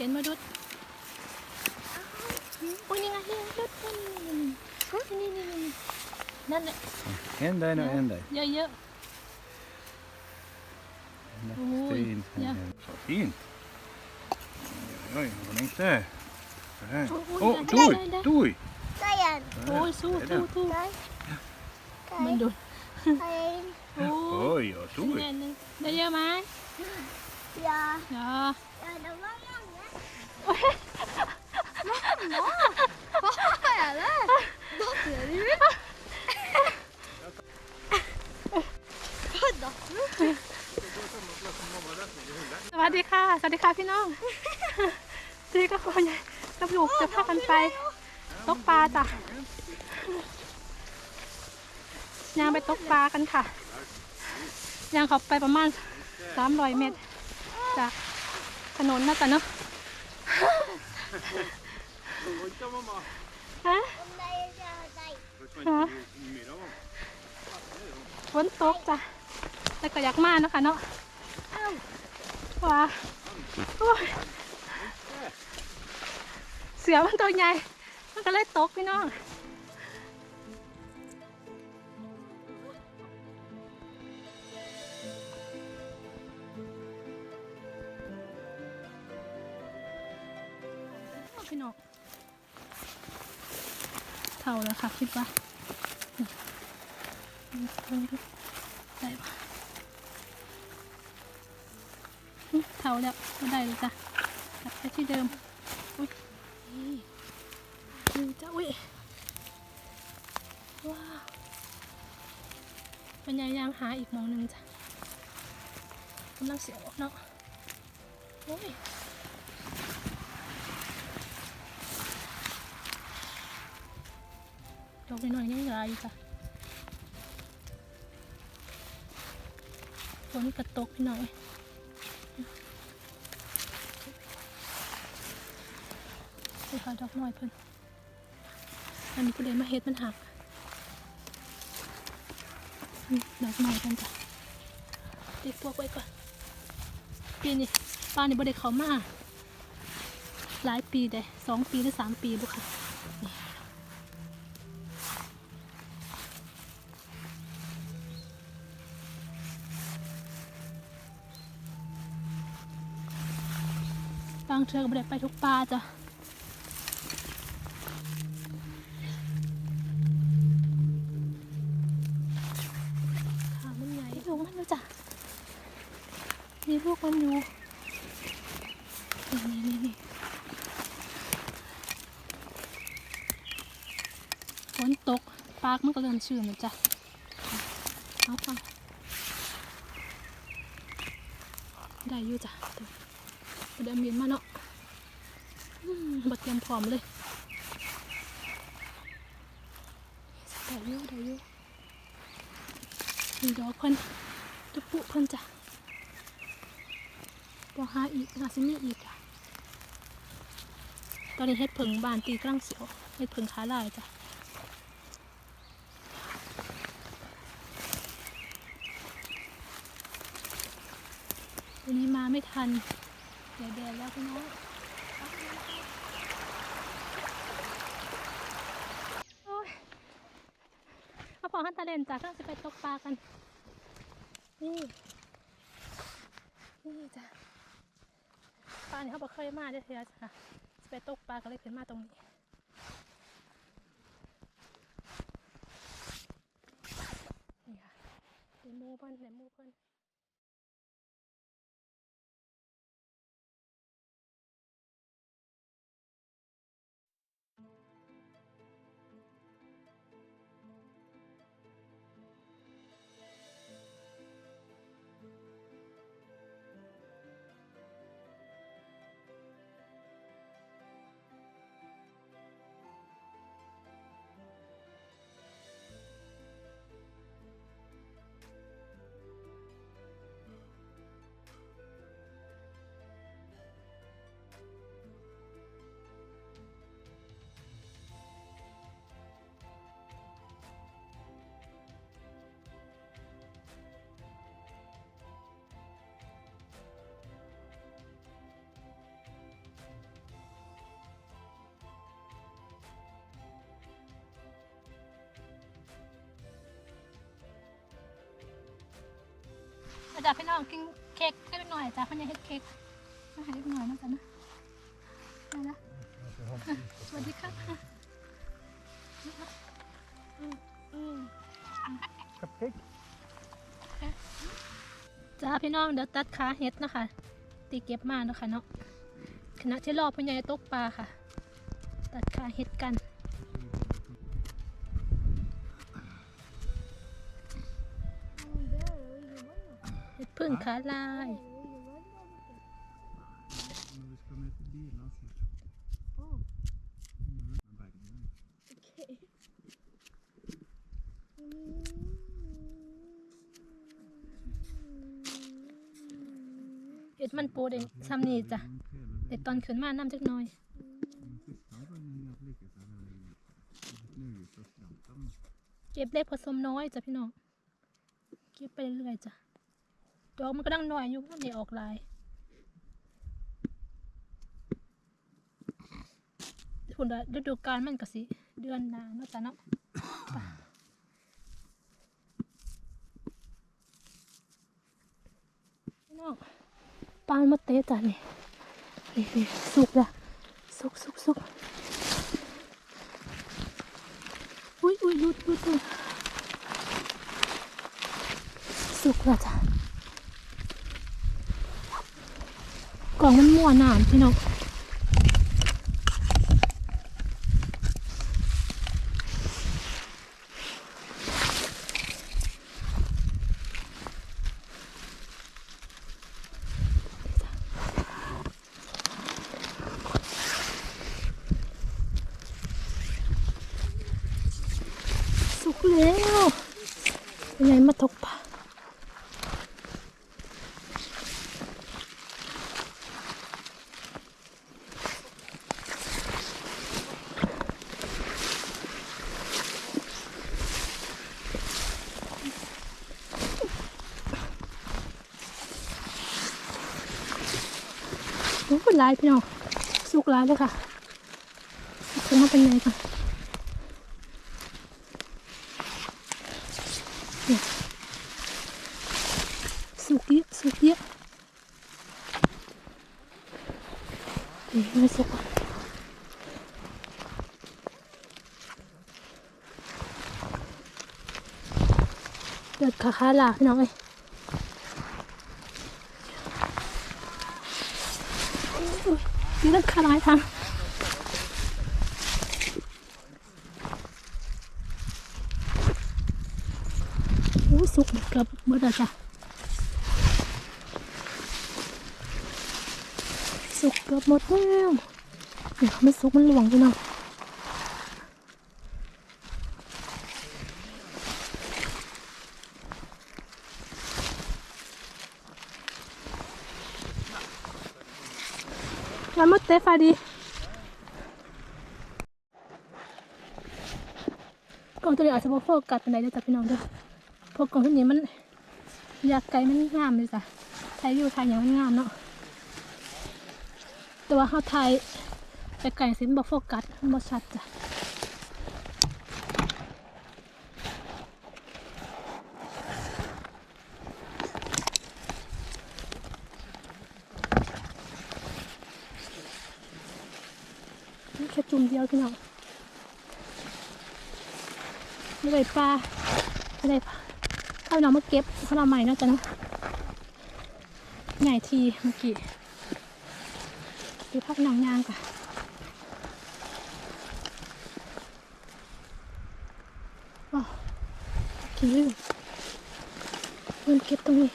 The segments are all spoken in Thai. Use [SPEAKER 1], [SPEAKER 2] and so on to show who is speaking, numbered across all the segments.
[SPEAKER 1] เห็นมาดุดโอ้ยนี่ไงนี่ไงดุดนี่นี่นี่นี่นี่นี่นั่นแหละ
[SPEAKER 2] En där nu, en där.
[SPEAKER 1] เยอะเยอะ
[SPEAKER 2] Fint.
[SPEAKER 1] ja.
[SPEAKER 2] Så fint. Oj, oj, vad länge där. Så här.
[SPEAKER 1] Oj, oj,
[SPEAKER 2] Åh,
[SPEAKER 1] där,
[SPEAKER 2] doj,
[SPEAKER 1] där, där.
[SPEAKER 2] doj.
[SPEAKER 3] ก็ยัน
[SPEAKER 1] ๆโอ้ยสู้สู้สู้
[SPEAKER 3] ได้
[SPEAKER 1] มันดุด
[SPEAKER 3] ไอ้
[SPEAKER 1] โอ้ย
[SPEAKER 2] Oj, vad doj.
[SPEAKER 1] แน่นเลยได้เสวัสดีค่ะ สวัสดีค่ะพี่น้องจีก็คนใหญ่กับลูกจะพากันไปตกปลาจ้ะยางไปตกปลากันค่ะยางเขาไปประมาณสามร้อยเมตร จากถนนนะจ๊ะเนาะ ฮะฮะฝนตกจ้ะแล้วก็อยากมาเนาะคะเนาะว้าโอ้เสือมันตัวใหญ่ มันก็เลยตกพี่น้อง พี่น้องเท่าแล้วค่ะคิดว่าได้ปะเท่าแล้วก็ได้เลยจ้ะกลับไปที่เดิมอุ้ยดูจ้ะอุ้ยว้าวเป็นยังยังหาอีกมองหนึ่งจ้ะกำลังเสียออกเนาะโอ้ย ดอกน้อยๆยังหลายอยู่จ้ะฝนกระตกพี่น้อยไปหาดอกน้อยเพิ่นอันนี้ก็เลยมาเฮ็ดมันหักดอกน้อยเพิ่นจ้ะติดพวกไว้ก่อนปีนี้ป้านี่บ่ได้เขามาหลายปีได้สองปีหรือสามปีบุค่ะ บางเทือก็ไม่ได้ไปทุกปลาจ้ะขามันใหญ่ลูกมันอยู่จ้ะมีลูกมันอยู่นี่นี่นี่นี่ฝนตกปากมันก็เริ่มชื้นแล้วจ้ะเอาฟังได้อยู่จ้ะเดี๋ยวเดี๋ยวมีนมาเนาะมบัดเตรียมพร้อมเลยได้ยู่ได้ยู่มีดอกเพิ่นตุปุเพิ่นจ้ะบอกหาอีกหาซิมีอีกจ้ะตอนนี้เฮ็ดผึ่งบานตีกลางเสียวเฮ็ดผึ่งขาลายจ้ะวันนี้มาไม่ทัน เดี๋ยวแดดแล้วพี่น้องโอ้ยมาพอหันตะเลนจ้ะก็จะไปตกปลากัน นี่ นี่จ้ะปลาเนี่ยเขาบอกเคยมาได้เทียจ้ะจะไปตกปลาก็เลยขึ้นมาตรงนี้นี่ค่ะเดโมเพิ่นเดโมเพิ่น จากพี่น้องกินเค้กให้เล็กหน่อยจ้าพ่อใหญ่เฮ็ดเค้กมาให้เล็กหน่อยนะจ๊ะนะได้นะสวัสดีครับ
[SPEAKER 3] อืม
[SPEAKER 2] Cupcake.
[SPEAKER 1] จ้าพี่น้องเดี๋ยวตัดขาเฮ็ดนะคะ ตีเก็บมาเนาะคะเนาะขณะที่รอพ่อใหญ่ตกปลาค่ะ ตัดขาเฮ็ดกัน ค้าลายเอ็ดมันปูเด็ซ้ำนีจ้ะเด็ดตอนขึ้นมาน้ำจักน้อยเก็บเล็กผสมน้อยจ้ะพี่น้อง เก็บไปเรื่อยจ้ะ ดอกมันก็ดังน้อยอยู่มันได้ออกลายคุณฤดูกาลมันก็สิ เดือนหน้าเนาะจ้ะเนาะปพี่น้องปลามาเตะจ้ะนี่นี่นี่สุกละสุกสุกสุกอุ้ยอุ้ยหลุดหลุดหลุดสุกละจ้ะ กล่องมันมั่วหนามพี่น้องสุกแล้วยังไงมาตกปลาายพี่น้องสุกลายเลยค่ะสุกมาเป็นไงค่ะสุกเยอะสุกเยอะดีไม่สุกเดือดขาขาลาพี่น้องเอ้ยยืดขา ลายทางโอ้สุกเกือบหมดแล้วจ้ะสุกเกือบหมดแล้วเดี๋ยวมันสุกมันหลวงพี่น้องแล้วมดเตฟาดีกล่องตัวนี้อา ซฟาดีกองตัวนี้อาจจะบ่โฟกัสเป็นไรเด้อจ้ะพี่น้องด้อเพราะกล่องตัวนี้มันอยากไกลมันงามเลยจ้ะไทยอยู่ไทยอย่างมันงามเนาะ แต่ว่าเขาไทยแต่ไก่สิมันบอกโฟกัสมันชัดจ้ะ นเดียวพี่น้องไม่ได้ปลาไม่ได้ปลาเข้าน้องมาเก็บเขาเราใหม่เนาะจ้ะนะใหญ่ทีเมื่อกี้ดูพักหนังยางก่อนว้าวกินลืมเงินเก็บตรงนี้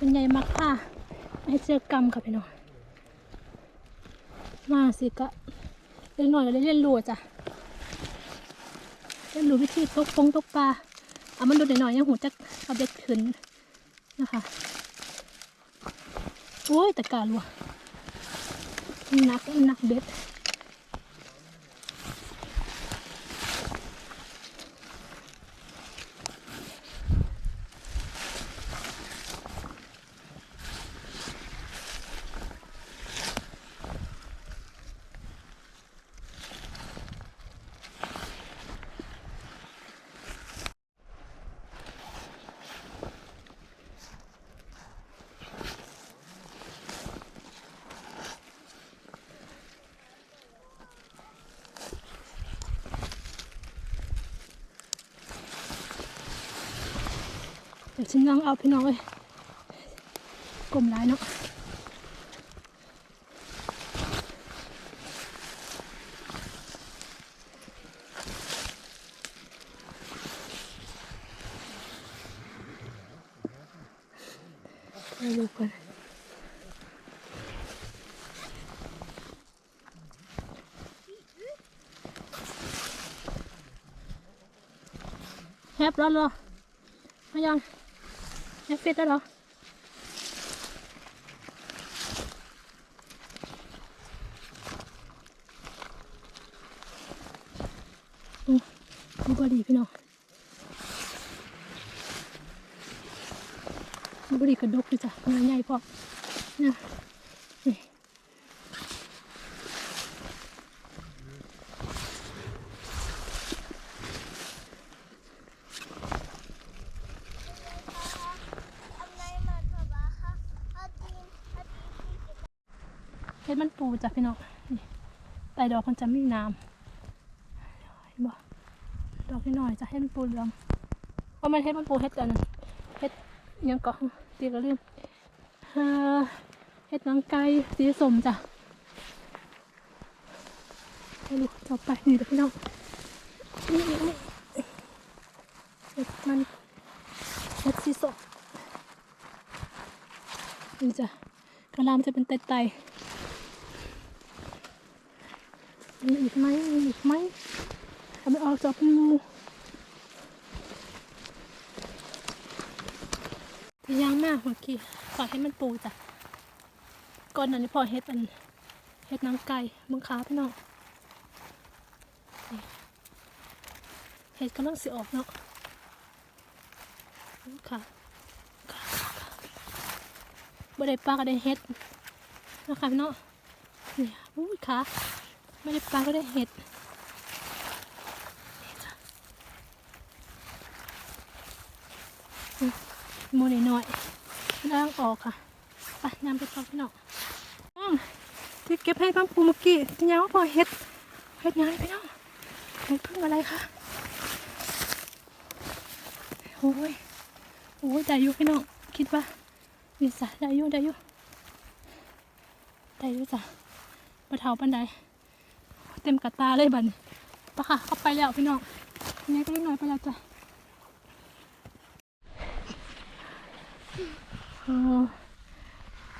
[SPEAKER 1] อุ๊ย เป็นไงมักค่ะให้เจอกรรมค่ะพี่น้องมาสิกะเล่นหน่อยก็ได้เล่นรัวจ้ะเล่นรู้วิธีตกฟงตกปลาเอามันดูหน่อยๆยังหูจักเอาเบ็ดขึ้นนะคะโอ้ยตะการรัวหนักหนักเบ็ด เดี๋ยวฉันนั่งเอาพี่น้องเลยกลมร้ายเนาะไปดูกันแฮปแล้วเหรอมายัง ยังฟิตแล้วเหรออืมดูบอดีพี่น้องดูบอดีกระดกเลยจ้ะงานใหญ่พอเนี่ยนี่
[SPEAKER 3] ทำไงมาทบาคะอาตีนอาตีนที่จะ
[SPEAKER 1] เฮ็ดมันปูจ้ะพี่น้องนี่ไต่ดอกมันจะมีน้ำเห็นบ่ดอกนิดหน่อยจะเฮ็ดมันปูเหลืองว่ามันเฮ็ดมันปูเฮ็ดอันเฮ็ดยังก็ตีกระลืมเอ่อเฮ็ดนังไก่สีสมจ้ะให้ลูต่อไปนี่เด้อพี่น้องนี่นี่เฮ็ดมันเฮ็ดสีสมนี่จ้ะกระลามจะเป็นไตๆ มีอีกไหมมีอีกไหมทำไมออกจากเป็นงูแต่ยังมากเมื่อกี้ขอให้มันปูจ้ะก่อนหนั้นนี่พอเฮ็ดอันเฮ็ดน้ำไก่มึงขาพี่น้องเฮ็ดกำลังสิออกเนาะมึงขาบ่ได้ปลาก็ได้เฮ็ดนะคะพี่น้องนี่อุ้ยขา ไม่ได้ปลาก็ได้เห็ดนี่จ้ะอืมหน้อยๆล้างออกค่ะไปนำไปพร้อมพี่น้องอืมที่เก็บให้พังปูเมื่อกี้เป็นยังว่าพอเห็ดเห็ดยังพี่น้องเห็ดพึ่งอะไรคะโอ้ยโอ้ยได้อยู่พี่น้องคิดว่านี่จ้ะได้อยู่ได้อยู่ได้อยู่จ้ะปะเทาปันได เต็มกระตาเลยบัดนปะค่ะเข้าไปแล้วพี่น้องนี่ก็เล็กน้อยไปแล้วจ้ะเออ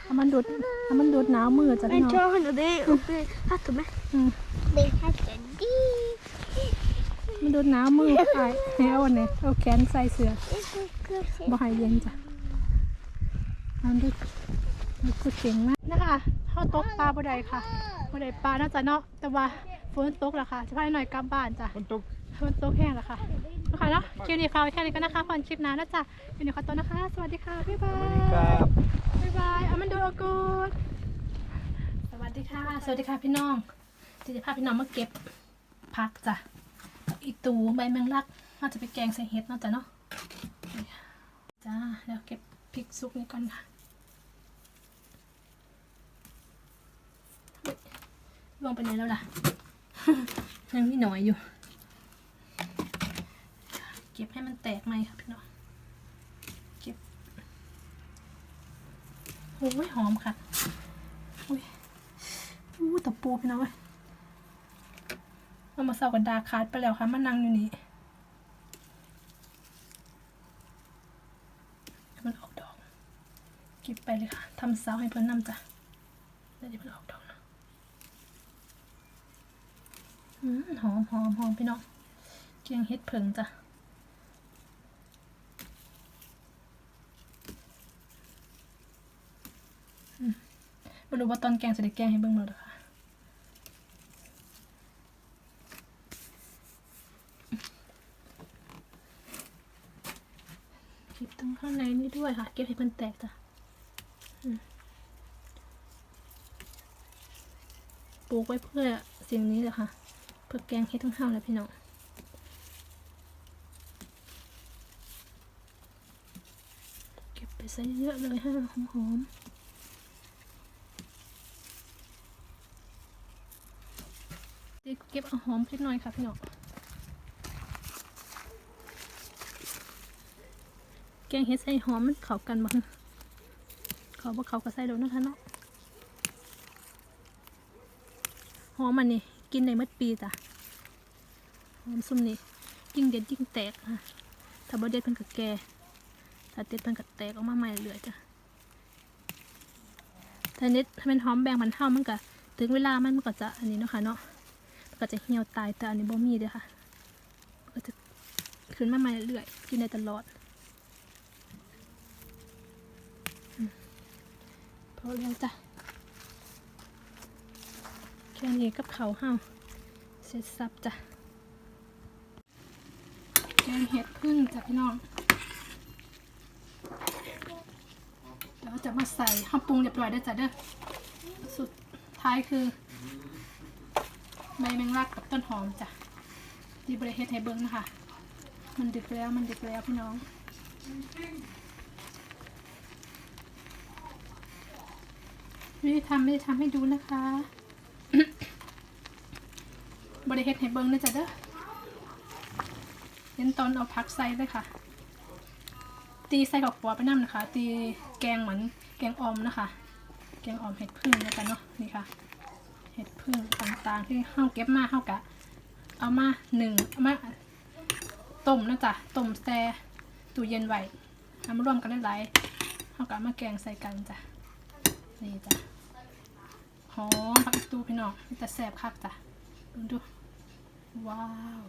[SPEAKER 1] เอามันดูดเอามันดูดหนาวมือจ้ะ
[SPEAKER 3] ไม่
[SPEAKER 1] พี่น้อง
[SPEAKER 3] ชอบหนูได้โอเคฮัทถูกไหม
[SPEAKER 1] อืม
[SPEAKER 3] ได้ฮัทจะดี
[SPEAKER 1] มันดูดหนาวมือไอ้ให้เอาเนี่ยเอาแขนใส่เสื้อ
[SPEAKER 3] นี่คือคือเสียง
[SPEAKER 1] บ่ให้เย็นจ้ะมันดูดมันคือเก่งมากนะคะเข้าตกปลาบ่ได้ค่ะบ่ได้ปลาน่าจะเนาะแต่ว่า ฝนตกแล้วค่ะจะพาหน่อยกลับบ้านจ้ะ
[SPEAKER 2] คนตก
[SPEAKER 1] มันโตแห้งแล้วค่ะทุกคนเนาะคลิปนี้ค่ะไว้แค่นี้ก็นะคะพอนคลิปหน้านะจ๊ะเดี๋ยวนี้ขอตัวนะคะ สวัสดีค่ะบ๊ายบา
[SPEAKER 2] สวัส
[SPEAKER 1] ย
[SPEAKER 2] ดีครับ
[SPEAKER 1] บ๊ายบายเอามันดูโอกูดสวัสดีค่ะ สวัสดีค่ะพี่น้องจะจะพาพี่น้องมาเก็บผักจ้ะอีตูใบแมงลักเราจะไปแกงใส่เห็ดเนาะจ้ะเนาะนี่ค่ะจ้าเดี๋ยวเก็บพริกซุกนี้ก่อนค่ะเฮ้ยลงไปไหนแล้วล่ะ ยังมีหน่อยอยู่ เก็บให้มันแตกไหมครับพี่น้องเก็บโอ้ยหอมค่ะอุ้ยอู้ตะปูพี่น้องเว้ยเอามาเสากันดาขาดไปแล้วค่ะมานั่งอยู่นี่ให้มันออกดอก เก็บไปเลยค่ะทำเสาให้เพื่อนนำจ้ะแล้วเดี๋ยวมันออกดอกเนาะ อืม หอมหอมหอมพี่น้องแกงเฮ็ดเผิงจ้ะอืมมาดูว่าตอนแกงจะได้แกงให้เบิ่งเลยค่ะเก็บตรงข้างในนี่ด้วยค่ะ เก็บให้มันแตกจ้ะปลูกไว้เพื่อสิ่งนี้เลยค่ะ พื่อแกงเฮ็ดทั้งห้าวเลยพี่น้องเก็บไปใส่เยอะเลยให้มันหอมเดี๋ยวเก็บเอาหอมเล็กน้อยค่ะพี่น้องแกงเฮ็ดใส่หอมมันเข้ากันบ่เขาบ่เขาก็ใส่แล้วนะคะเนาะหอมมันนี่ กินได้หมดปีจ้ะหอมซุ่มนี่ยิ่งเด็ดยิ่งแตกค่ะถ้าบ่เด็ดเพิ่นก็แก่ถ้าเด็ดเพิ่นก็แตกออกมาใหม่เรื่อยจ้ะถ้าเน็ดถ้าเป็นหอมแบงมันเท่ามันก็ถึงเวลามันมันก็จะอันนี้เนาะค่ะเนาะมันก็จะเหี่ยวตายแต่อันนี้บ่มีเด้อค่ะมันก็จะขึ้นมาใหม่เรื่อยๆกินได้ตลอดพอแล้วจ้ะ แค่นี้กับเขาวห้าเสร็จสับจ้ะแกงเห็ดพึ่งจ้ะพี่น้องเดี๋ยวจะมาใส่ข้าวปรุงเรียบร้อยได้จ้ะเด้อสุดท้ายคือใบแมงลักกับต้นหอมจ้ะที่บริเฮ็ดให้เบิ้งนะคะ มันดึกแล้วมันดึกแล้วพี่น้องไม่ได้ทำไม่ได้ทำให้ดูนะคะ บริเฮ็ดให้เบิ้งเลยจ้ะเด้อเย็นตอนเอาพักใส่เลยค่ะ ตีใส่กับหัวไปน้ำนะคะ ตีแกงเหมือนแกงออมนะคะ แกงออมเห็ดพึ่งนะคะเนาะนี่ค่ะ เห็ดพึ่งต่างๆที่เข้าเก็บมาเข้ากะ เอามาหนึ่งเอามาต้มนะจ๊ะต้มแช่ตู้เย็นไว้เอามารวมกันหลายๆเข้ากะมาแกงใส่กันจ้ะนี่จ้ะหอมผักตูพี่น้องมีแต่แสบคักจ้ะดูดู ว้าว